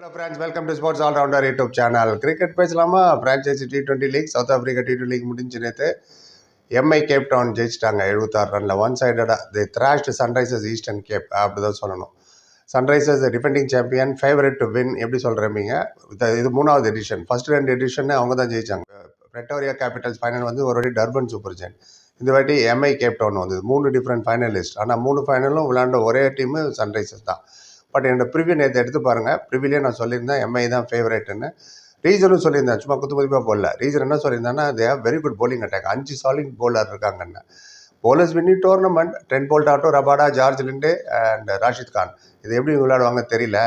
Hello friends welcome to sports allrounder YouTube channel cricket பேசலாமா? Franchise T twenty league South Africa T twenty league முடிஞ்சு நேற்று MI Cape Town ஜெயிச்சிட்டாங்க. எழுபத்தாறு ரனில் one சைடடாக the thrashed Sunrisers Eastern Cape அப்படி தான் சொல்லணும். Sunrisers defending champion favourite to win எப்படி சொல்கிறீங்க இது மூணாவது எடிஷன் ஃபர்ஸ்ட் ரெண்டு எடிஷன் அவங்க தான் ஜெயிச்சாங்க. பிரெட்டோரியா கேபிட்டல்ஸ் ஃபைனல் வந்து ஒரு வாட்டி டர்பன் சூப்பர் ஜெயின் இந்த வாட்டி எம்ஐ கேப் டவுன் வந்தது. மூணு டிஃப்ரெண்ட் ஃபைனலிஸ்ட் ஆனால் மூணு ஃபைனலும் விளாண்ட ஒரே டீமு சன்ரைசர்ஸ் தான். பட் என்னோட ப்ரிவியூ நேற்று எடுத்து பாருங்கள் ப்ரிவியூலேயே நான் சொல்லியிருந்தேன் எம்ஐ தான் ஃபேவரேட்டுன்னு ரீசனும் சொல்லியிருந்தேன் சும்மா குத்து மதிப்பாக போடல. ரீசன் என்ன சொல்லியிருந்தேன்னா they have very good bowling attack அஞ்சு சாலிங் போலர் இருக்காங்கன்னு bowlers win tournament Trent Boult auto Rabada George Linde and Rashid Khan இது எப்படி விளையாடுவாங்க தெரியல.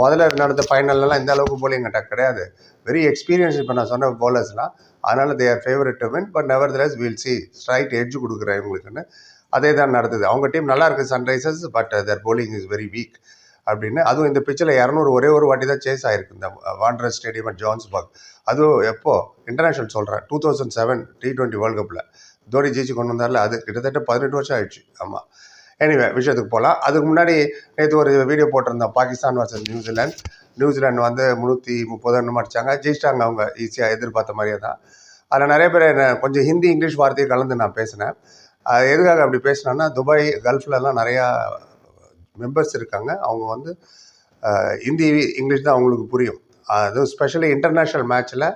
முதல்ல நடந்த ஃபைனல்லாம் இந்த அளவுக்கு போலிங் அட்டாக் கிடையாது. வெரி எக்ஸ்பீரியன்ஸ் இப்போ நான் சொன்ன போலர்ஸ்லாம் அதனால் they are favourite to win but nevertheless will see straight edge கொடுக்குறேன் இவங்களுக்குன்னு. அதே தான் நடந்தது. அவங்க டீம் நல்லா இருக்குது Sunrisers but their bowling is very weak அப்படின்னு. அதுவும் இந்த பிச்சில் இரநூறு ஒரே ஒரு வாட்டி தான் சேஸ் ஆயிருக்கு. இந்த வாண்டர் ஸ்டேடியம் அட் ஜான்ஸ்பர்க் அதுவும் எப்போ? இன்டர்நேஷனல் சொல்கிறேன் two thousand seven T twenty world கப்பில் தோனி ஜெயிச்சு கொண்டு வந்தார்ல அது கிட்டத்தட்ட பதினெட்டு வருஷம் ஆயிடுச்சு. ஆமாம் எனிவே விஷயத்துக்கு போகலாம் அதுக்கு முன்னாடி நேற்று ஒரு வீடியோ போட்டிருந்தோம். பாகிஸ்தான் வர்சஸ் நியூசிலாந்து நியூசிலாந்து வந்து முந்நூற்றி முப்பது ரன் அடித்தாங்க ஜெயிச்சிட்டாங்க அவங்க ஈஸியாக எதிர்பார்த்த மாதிரியே தான். அதில் நிறைய பேர் என்ன கொஞ்சம் ஹிந்தி இங்கிலீஷ் வார்த்தையை கலந்து நான் பேசினேன். எதுக்காக அப்படி பேசினேன்னா துபாய் கல்ஃப்லலாம் நிறையா மெம்பர்ஸ் இருக்காங்க. அவங்க வந்து ஹிந்தி இங்கிலீஷ் தான் அவங்களுக்கு புரியும். அதுவும் ஸ்பெஷலி இன்டர்நேஷ்னல் மேட்ச்சில்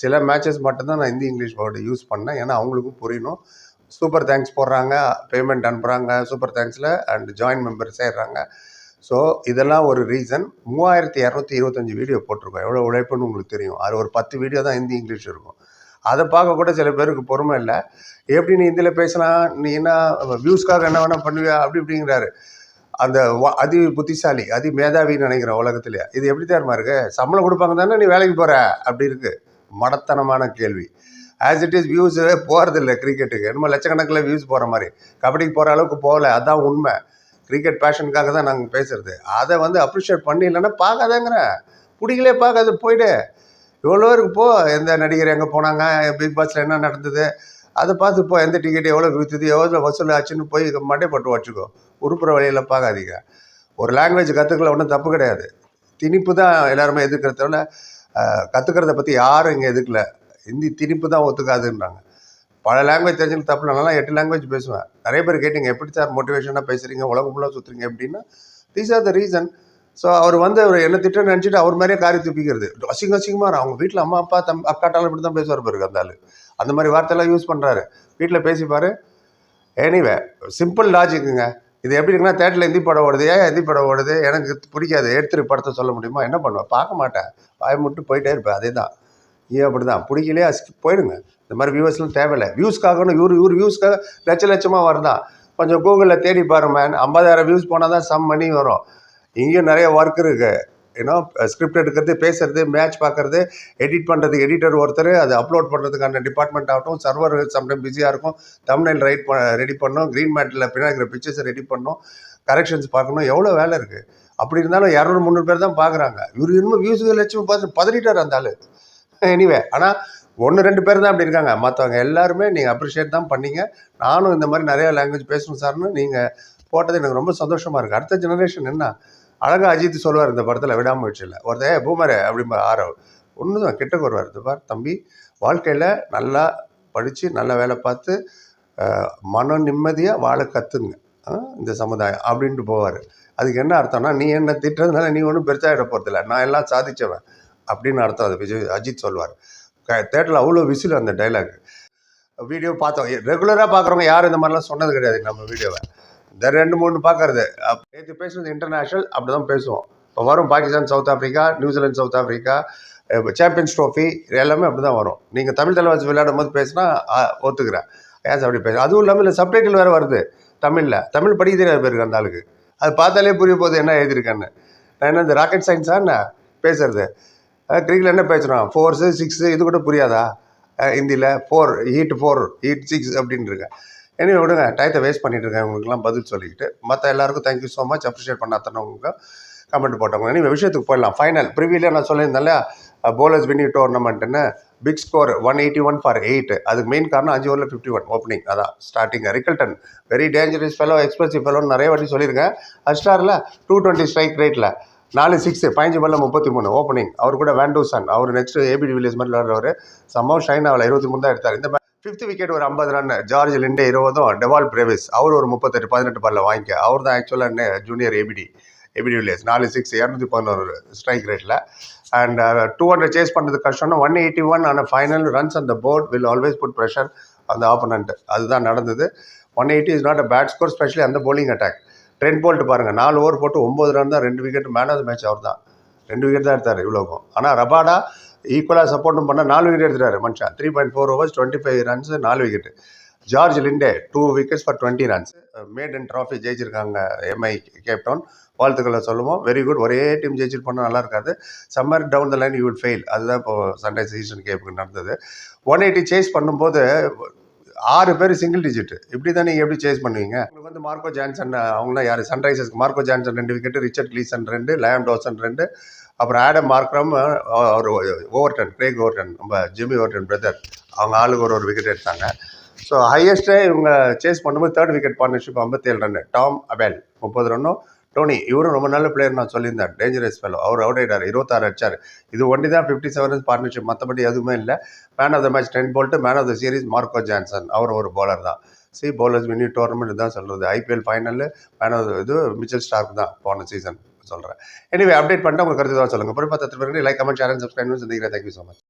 சில மேட்சஸ் மட்டும்தான் நான் ஹிந்தி இங்கிலீஷ் வேர்டு யூஸ் பண்ணேன். ஏன்னா அவங்களுக்கும் புரியணும். சூப்பர் தேங்க்ஸ் போடுறாங்க பேமெண்ட் அனுப்புகிறாங்க சூப்பர் தேங்க்ஸில் அண்ட் ஜாயின் மெம்பர் சேர்றாங்க. ஸோ இதெல்லாம் ஒரு ரீசன் மூவாயிரத்தி இரநூத்தி இருபத்தஞ்சி வீடியோ போட்டிருக்கோம். எவ்வளோ உழைப்புன்னு உங்களுக்கு தெரியும். அது ஒரு பத்து வீடியோ தான் ஹிந்தி இங்கிலீஷ் இருக்கும். அதை பார்க்க கூட சில பேருக்கு பொறுமை இல்லை. எப்படி நீ இதில் பேசினா நீ என்ன வியூஸ்க்காக என்ன வேணால் பண்ணுவியா அப்படி இப்படிங்கிறாரு. அந்த அதி புத்திசாலி அதி மேதாவின்னு நினைக்கிறேன் உலகத்திலே இது எப்படி தான் இருக்கு? சம்பளம் கொடுப்பாங்க தானே நீ வேலைக்கு போகிற அப்படி இருக்கு. மடத்தனமான கேள்வி. ஆஸ் இட் இஸ் வியூஸ் போகிறதில்ல கிரிக்கெட்டுக்கு என்னமோ லட்சக்கணக்கில் வியூஸ் போகிற மாதிரி. கபடிக்கு போகிற அளவுக்கு போகல அதான் உண்மை. கிரிக்கெட் பேஷனுக்காக தான் நாங்கள் பேசுறது. அதை வந்து அப்ரிஷியேட் பண்ணி இல்லைன்னா பார்க்காதேங்கிறேன் பிடிக்கலே பார்க்காது போயிடு. இவ்வளோ இருக்குப்போ எந்த நடிகர் எங்கே போனாங்க பிக் பாஸில் என்ன நடந்தது அதை பார்த்து இப்போ எந்த டிக்கெட் எவ்வளோ விற்றுது எவ்வளோ வசூல் ஆச்சுன்னு போய் மண்டைப்பட்டு வச்சுக்கோ உருப்புற வழியில் பார்க்காதீங்க. ஒரு லாங்குவேஜ் கற்றுக்கல ஒன்றும் தப்பு கிடையாது. திணிப்பு தான் எல்லாருமே எதிர்க்கிறதோட கற்றுக்கிறத பற்றி யாரும் இங்கே எதுக்கல ஹிந்தி திணிப்பு தான் ஒத்துக்காதுன்றாங்க. பல லாங்குவேஜ் தெரிஞ்சுன்னு தப்பு இல்லைனா எட்டு லாங்குவேஜ் பேசுவேன். நிறைய பேர் கேட்டீங்க எப்படி சார் மோட்டிவேஷனாக பேசுகிறீங்க உலகம் ஃபுல்லாக சுற்றுறீங்க அப்படின்னா these are the reason so அவர் வந்து அவர் என்ன திட்டம் நினச்சிட்டு அவர் மாதிரியே காரி துப்பிக்கிறது. அசிங்க அசிங்கமாக அவங்க வீட்டில் அம்மா அப்பா தம் அக்காட்டாலும் இப்படி தான் பேசுவார் பாருங்க அந்த ஆள். அந்த மாதிரி வார்த்தையெல்லாம் யூஸ் பண்ணுறாரு வீட்டில் பேசிப்பார் எனிவே சிம்பிள் லாஜிக்குங்க இது எப்படி இருக்குன்னா தேட்டரில் இந்தி படம் ஓடுது. ஏன் இந்தி படம் ஓடுது? எனக்கு பிடிக்காது. எடுத்துரு படத்தை சொல்ல முடியுமா? என்ன பண்ணுவேன் பார்க்க மாட்டேன். வாய் மட்டும் போயிட்டே இருப்பேன். அதே தான் ஏன் அப்படி தான் பிடிக்கலையே? skip போயிடுங்க. இந்த மாதிரி வியூவர்ஸ்லாம் தேவையில்லை. வியூஸ்க்காகணும் இவர் இவர் வியூஸ்க்காக லட்ச லட்சமாக வருதான். கொஞ்சம் கூகுளில் தேடி பாருங்க ஐம்பதாயிரம் வியூஸ் போனால் தான் சம் மணி வரும். இங்கேயும் நிறைய ஒர்க் இருக்குது ஏன்னா ஸ்கிரிப்ட் எடுக்கிறது பேசுறது மேட்ச் பார்க்கறது எடிட் பண்ணுறது எடிட்டர் ஒருத்தர் அதை அப்லோட் பண்ணுறதுக்கான டிபார்ட்மெண்ட் ஆகட்டும் சர்வர் சம்டைம் பிஸியாக இருக்கும். தமிழ்நெல் ரைட் ப ரெடி பண்ணணும் க்ரீன் மேட்டில் பின்னாடி இருக்கிற பிக்சர்ஸை ரெடி பண்ணணும் கரெக்ஷன்ஸ் பார்க்கணும் எவ்வளோ வேலை இருக்குது அப்படி இருந்தாலும் இரநூறு முந்நூறு பேர் தான் பார்க்குறாங்க. இவர் இன்னும் வியூஸுக்கு லட்சம் பார்த்து பதறிட்டார் அந்த ஆள். எனிவே ஆனால் ஒன்று ரெண்டு பேர் தான் அப்படி இருக்காங்க. மற்றவங்க எல்லாருமே நீங்கள் அப்ரிஷியேட் தான் பண்ணீங்க. நானும் இந்த மாதிரி நிறையா லாங்குவேஜ் பேசணும் சார்னு நீங்கள் போட்டது எனக்கு ரொம்ப சந்தோஷமாக இருக்குது அடுத்த ஜெனரேஷன் என்ன? அழகா அஜித் சொல்லுவார் இந்த படத்தில் விடாமுயற்சியில். ஒருத்தன் "ஏய், பூமரை அப்படிம்பா ஆரவ் ஒன்று தான் கிட்ட வருவார் இந்த பார் தம்பி. வாழ்க்கையில் நல்லா படித்து நல்ல வேலை பார்த்து மன நிம்மதியாக வாழ கற்றுங்க இந்த சமுதாயம் அப்படின்ட்டு போவார். அதுக்கு என்ன அர்த்தம்னா நீ என்ன திட்டுறதுனால நீ ஒன்றும் பெருசாகிட போகிறதில்ல நான் எல்லாம் சாதிச்சவன். அப்படின்னு அர்த்தம் அது விஜய் அஜித் சொல்வார். தேட்டரில் அவ்வளோ விசில் அந்த டைலாக் வீடியோ பார்த்தோம். ரெகுலராக பார்க்குறவங்க யாரும் இந்த மாதிரிலாம் சொன்னது கிடையாது நம்ம வீடியோவை. இந்த ரெண்டு மூணு பார்க்கறது. நேற்று பேசுனது இன்டர்நேஷ்னல் அப்படி தான் பேசுவோம். இப்போ வரும் Pakistan South Africa New Zealand South Africa champions trophy எல்லாமே அப்படி தான் வரும். நீங்கள் தமிழ் தலைவாசி விளையாடும் போது பேசினா ஒத்துக்கிறேன். ஏன் அப்படி பேசுகிறேன் அதுவும் இல்லாமல் இல்லை சப்டைட்டில் வேறு வருது தமிழில். தமிழ் படிக்க தெரியாத பேருக்கு அந்த ஆளுக்கு. அது பார்த்தாலே புரிய போது என்ன எழுதியிருக்கேன்னு. நான் என்ன இந்த ராக்கெட் சயின்ஸா என்ன பேசுறது? கிரிக்கெட்டில் என்ன பேசுகிறோம் ஃபோர்ஸு சிக்ஸு இது கூட புரியாதா? ஹிந்தியில் four hit four hit six அப்படின்னு இருக்கேன். எனவே விடுங்க. டயத்தை வேஸ்ட் பண்ணிட்டு இருக்கேன். உங்களுக்குலாம் பதில் சொல்லிக்கிட்டு. மற்ற எல்லாருக்கும் தேங்க்யூ ஸோ மச் அப்ரிஷியேட் பண்ண அத்தனவங்க கமெண்ட் போட்டவங்க. நீங்கள் விஷயத்துக்கு போயிடலாம். ஃபைனல் ப்ரிவியில் நான் சொல்லியிருந்தேன்ல bowlers win டோர்னமெண்ட்டுன்னு big score one eighty one for eight அதுக்கு மெயின் காரணம் அஞ்சு ஓவரில் ஃபிஃப்டி ஒன் ஓப்பனிங் அதான் starting Rickelton very dangerous fellow expensive ஃபெலோன்னு நிறைய வாட்டி சொல்லியிருக்கேன். அஸ்டாரில் டூ டுவெண்ட்டி ஸ்ட்ரைக் ரேட்டில் நாலு சிக்ஸ் பதினஞ்சு பால்ல முப்பத்தி மூணு ஓப்பனிங் அவர் கூட வேண்டூசன் அவர் நெக்ஸ்ட் ஏபிடி வில்லியர்ஸ் மாதிரி விளையாடுறவர். சம்பவம் ஷைன் ஆகல. இருபத்தி மூணு தான் எடுத்தார். இந்த ஃபிஃப்த் விக்கெட் ஒரு ஐம்பது ரன் ஜார்ஜ் லிண்டே இருபதும் டெவால் பிரேவிஸ். அவர் ஒரு முப்பத்தெட்டு பதினெட்டு பாலில் வாங்கிக்க. அவர் தான் ஆக்சுவலாக ஜூனியர் ஏபிடி ஏபிடி வில்லியர்ஸ் நாலு சிக்ஸ் இரநூத்தி பதினோரு ஸ்ட்ரைக் ரேட்டில் அண்ட் டூ ஹண்ட்ரட் சேஸ் பண்ணுறது கஷ்டம்னா ஒன் எயிட்டி ஒன் ஆன ஃபைனல் ரன்ஸ் அந்த board will always put pressure அந்த ஆப்போனண்ட் அதுதான் நடந்தது. One eighty is not a bad score especially அந்த போலிங் அட்டாக் ட்ரெண்ட் போல்ட் பாருங்கள் நாலு ஓவர் போட்டு ஒம்பது ரன் தான் ரெண்டு wicket man of the match அவர் தான் ரெண்டு விக்கெட் தான் எடுத்தார் இவ்வளோக்கும் ஆனால் ரபாடா ஈக்குவலாக சப்போர்ட்டும் பண்ணால் நாலு விக்கெட் எடுத்துட்டாரு மனுஷன். Three point four overs twenty five runs நாலு wicket George Linde two wickets for twenty runs maiden trophy ஜெயிச்சிருக்காங்க எம்ஐ கேப்டவுன் வாழ்த்துக்களை சொல்லுவோம். வெரி குட் ஒரே டீம் ஜெயிச்சிட்டு பண்ணால் நல்லா இருக்காது. Somewhere down the line you will fail அதுதான் இப்போ சன்ரைஸ் ஈஸ்டர்ன் கேப்புக்கு நடந்தது. ஒன் எயிட்டி சேஸ் பண்ணும்போது ஆறு பேர் சிங்கிள் டிஜிட் இப்படி தான் நீங்கள் எப்படி சேஸ் பண்ணுவீங்க? உங்களுக்கு வந்து மார்க்கோ ஜான்சன் அவங்களாம் யார்? சன்ரைசர்ஸ்க்கு மார்க்கோ ஜான்சன் ரெண்டு விக்கெட் ரிச்சர்ட் கிளீசன் ரெண்டு லயம் டோசன் ரெண்டு அப்புறம் ஆடம் மார்க்ரம் அவர் ஓவர்டன் கிரேக் ஓவர்டன் நம்ம ஜிம்மி ஓவர்டன் பிரதர் அவங்க ஆளுக்கு ஒரு ஒரு விக்கெட் எடுத்தாங்க. ஸோ ஹையஸ்ட்டே இவங்க சேஸ் பண்ணும்போது தேர்ட் விக்கெட் பார்ட்னர்ஷிப் ஐம்பத்தேழு ரன் டாம் அபேல் முப்பது ரன்னும் டோனி இவரும் ரொம்ப நல்ல பிளேயர் நான் சொல்லியிருந்தேன். டேஞ்சரஸ் ஃபெலோ அவர் அவுட் ஆயிட்டார். இருபத்தாறு அடிச்சார். இது ஒண்டி தான் ஃபிஃப்டி செவன் பார்ட்னர்ஷிப் மற்றபடி எதுவுமே இல்லை. Man of the match Trent Boult man of the series Marco Jansen அவர் ஒரு பவுலர் தான். சி பவுலர்ஸ் மினி டோர்னமெண்ட் தான் சொல்கிறது ஐபிஎல் ஃபைனல் மேன் ஆஃப் இது மிச்சல் ஸ்டார்க் தான் போன சீசன் சொல்கிறேன் எனிவே அப்டேட் பண்ணிட்டு உங்களுக்கு கருத்து தான் சொல்லுங்கள் பொறுப்பாக தத்து like comment share and subscribe சந்திக்கிறேன். Thank you so much